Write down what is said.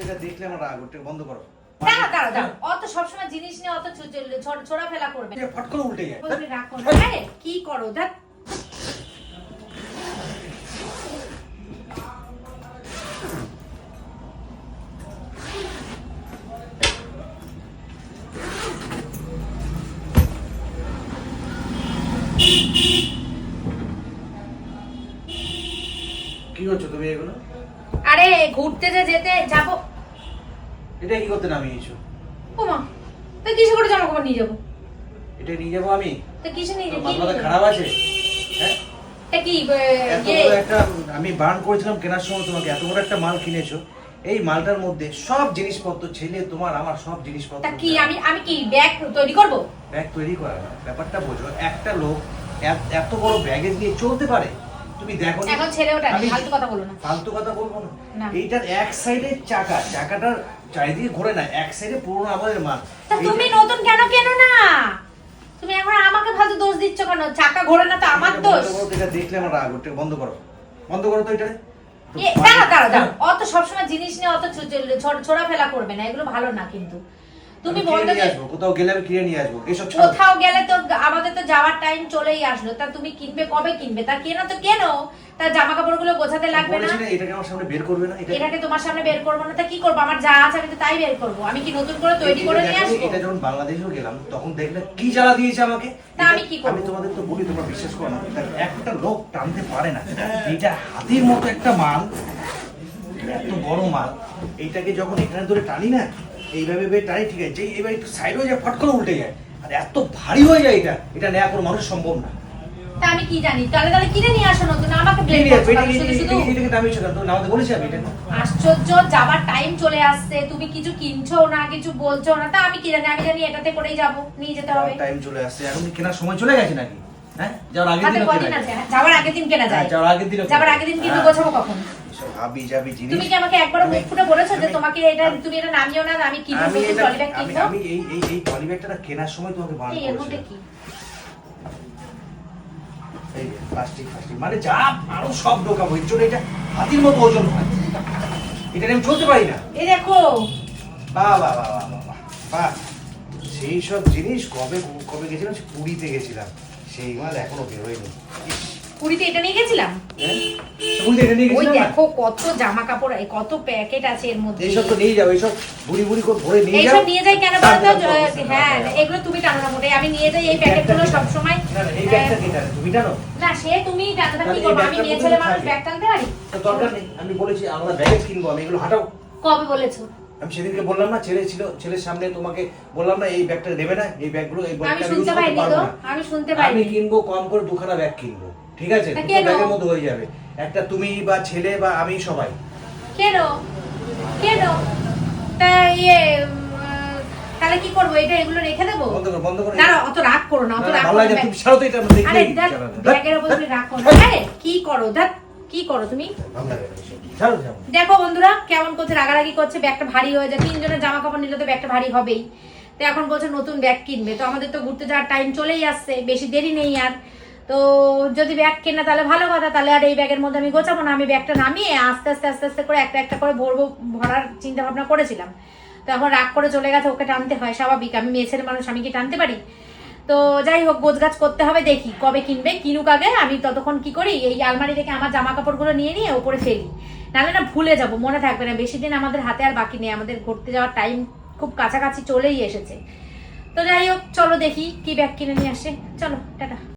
এটা দেখলে আমার রাগ বন্ধ করো। দাঁড়া দাঁড়া দাঁড়া অত সবসময় জিনিস নিয়ে অত ছো- ছো- ছো- ছোড়া ফেলা করবে ফট করে উল্টে যায়। তুমি রাগ করো আরে কি করো? দেখ কি করছ তুমি এগুলো? আরে ঘুরতে যে যেতে যাব। এটা কি করতে নামিয়েছো? ওমা তো কিসে করে জামা কাপড় নিয়ে যাব? এটা নিয়ে যাব আমি? তো কিসে নিয়ে যাব? মাথা খারাপ আছে? হ্যাঁ? এটা কি ইয়ে? একটা আমি বার্ন করেছিলাম কেনার সময় তোমাকে এত বড় একটা মাল কিনেছো। এই মালটার মধ্যে সব জিনিসপত্র ছেলে তোমার আমার সব জিনিসপত্র তা কি আমি আমি কি ব্যাগ তৈরি করব? ব্যাগ তৈরি করা ব্যাপারটা বোঝো একটা লোক এত- এত বড় ব্যাগেজ নিয়ে চলতে পারে? তুমি দেখো এখন ছেলে ওটা ফালতু কথা বলো না। ফালতু কথা বলব না। এইটার এক সাইডে চাকা চাকাটার চারিদিকে ঘোরে না এক সাইডে পুরোনো আমাদের মাল তা তুমি নতুন কেন কেন না? তুমি এখন আমাকে ফালতু দোষ দিচ্ছ কেন? চাকা ঘোরে না তো আমার দোষ। তো, এটা দেখলে আমার রাগ বন্ধ করো। বন্ধ করো তো এটা দাঁড়া দাঁড়া দাঁড়া অত সবসময় জিনিস নিয়ে অত ছোড়া ফেলা করবে না এগুলো ভালো না কিন্তু। তুমি বলতে কোথাও গেলে আমি কিনে নিয়ে আসব। এসব কোথাও গেলে তো আমাদের তো যাওয়ার টাইম চলেই আসলো। তা তুমি কিনবে কবে কিনবে? তা কেনো তো কেনো? তার জামা কাপড়গুলো গোছাতে লাগবে না। এটাকে আমার সামনে বের করবে না এটাকে তোমার সামনে বের করব না। তা কি করব? আমার যা আছে আমি তো তাই বের করব। আমি কি নতুন করে তৈরি করে নিয়ে আসব? এটা যখন বাংলাদেশেও গেলাম তখন দেখলে কি জ্বালা দিয়েছে আমাকে? তা আমি কি করব? আমি তোমাদের তো বলি তোমরা বিশ্বাস করো না। একটা লোক টানতে পারে না। এটা হাতির মতো একটা মাল এত বড় মাল এইটাকে যখন এখানে ধরে টানি না এইভাবে টানি ঠিক আছে যেই এবার একটু সাইড হয়ে যায় ফট করে উল্টে যায়। আর এত ভারী হয়ে যায় এটা এটা নেওয়া কোনো মানুষ সম্ভব না। তা আমি কি জানি? তাহলে তাহলে কিনে নিয়ে আসো নতুন আমাকে ব্লেম করছ শুধু শুধু এটাকে- দামি ছিল তো নামাতে বলেছি আমি এটা আশ্চর্য যাবার টাইম চলে আসছে তুমি কিছু কিনছো না কিছু বলছো না তা আমি কি জানি? আমি জানি এটাতে করেই যাব নিয়ে যেতে হবে। টাইম চলে আসছে এখন কি কেনার সময় চলে গেছে নাকি? হ্যাঁ? যাওয়ার আগের দিন যাওয়ার আগের দিন কেনা যায়। হ্যাঁ, যাওয়ার আগের কেনা আগের দিন কিন্তু হ্যাঁ। গোছাবো কখন? এসব হাবি জাবি জিনিস? তুমি কি আমাকে একবার মুখ ফুটে বলেছ যে তোমাকে এটা তুমি এটা নামিও না আমি কিনবো আমি কিনবো? আমি এই এই এই কেনার সময় তোমাকে বারণ এই এর মধ্যে কি? এই প্লাস্টিক প্লাস্টিক মানে যা আরও সব ঢোকাবো এর জন্য এটা হাতির মতো ওজন হয়। এটা আমি চলতে পারি না। এই দেখো। বাহ বাহ বাহ বাহ বাহ, বাহ বাহ সেই সব জিনিস কবে কবে গেছিলাম? পুরীতে গেছিলাম। সেই মাল এখনও বেরোয়নি। পুরীতে এটা নিয়ে গেছিলাম? হ্যাঁ? ওই দেখো কত জামা কাপড় কত প্যাকেট আছে এর মধ্যে। এইসব তো নিয়ে যাও এইসব বুড়ি বুড়ি করে ভরে নিয়ে যাও। এইসব নিয়ে যাই কেন তো? হ্যাঁ এগুলো তুমি টানো না মোটে আমি নিয়ে যাই এই প্যাকেটগুলো সব সময় এই ব্যাগটা কে টানে? তুমি জানো না সে তুমি টানো কি আমি ব্যাগটার মেয়ে ছেলে মানুষ ব্যাগ টানতে পারি? দরকার নেই আমি বলেছি আমরা ব্যাগেজ কিনবো আমি এগুলো হাঁটাও কবে বলেছ? আমি সেদিনকে বললাম না ছেলে ছিল ছেলের সামনে তোমাকে বললাম না এই ব্যাগটা নেবে না এই ব্যাগগুলো এই আমি ব্যাগটা আমি শুনতে পাইনি তো আমি শুনতে আমি পাইনি কিনবো কম করে দুখানা ব্যাগ কিনবো। ঠিক আছে? দুটো ব্যাগের মধ্যে হয়ে যাবে। একটা তুমি বা ছেলে বা আমি সবাই। কেন? কেন? তা ইয়ে তাহলে কি করব? এটা এগুলো রেখে দেবো? বন্ধ করো বন্ধ করো। দাঁড়াও অত রাগ করো না অত না, না, রাগ করো না, না। তুমি ছাড়ো তো এটা আমরা দেখলেই আরে দেখ ব্যাগের উপর তুমি রাগ করো না। আরে কি করো? দেখ কি করো তুমি? না দেখো বন্ধুরা কেমন করছে রাগারাগি করছে ব্যাগটা ভারী হয়ে যায়। তিনজনের জামা কাপড় নিলে তো ব্যাগটা ভারী হবেই। তো এখন বলছে নতুন ব্যাগ কিনবে। তো আমাদের তো ঘুরতে যাওয়ার টাইম চলেই আসছে বেশি দেরি নেই আর। তো যদি ব্যাগ কেনা, তাহলে ভালো কথা, তাহলে আর এই ব্যাগের মধ্যে আমি গোছাবো না। আমি ব্যাগটা নামিয়ে আস্তে আস্তে আস্তে আস্তে করে একটা একটা করে ভরবো, ভরার চিন্তা ভাবনা করেছিলাম। তো এখন রাগ করে চলে গেছে, ওকে টানতে হয়, স্বাভাবিক। আমি মেয়ে ছেলে মানুষ, আমি কি টানতে পারি? তো যাই হোক, গোছগাছ করতে হবে, দেখি কবে কিনবে, কিনুক আগে, আমি ততক্ষণ কি করি, এই আলমারি থেকে আমার জামা কাপড়গুলো নিয়ে নিয়ে ওপরে ফেলি। নাহলে না ভুলে যাব, মনে থাকবে না, বেশি দিন আমাদের হাতে আর বাকি নেই, আমাদের ঘুরতে যাওয়ার টাইম খুব কাছাকাছি চলেই এসেছে। তো যাই হোক, চলো দেখি কি ব্যাগ কিনে নিয়ে আসে। চলো, টাটা।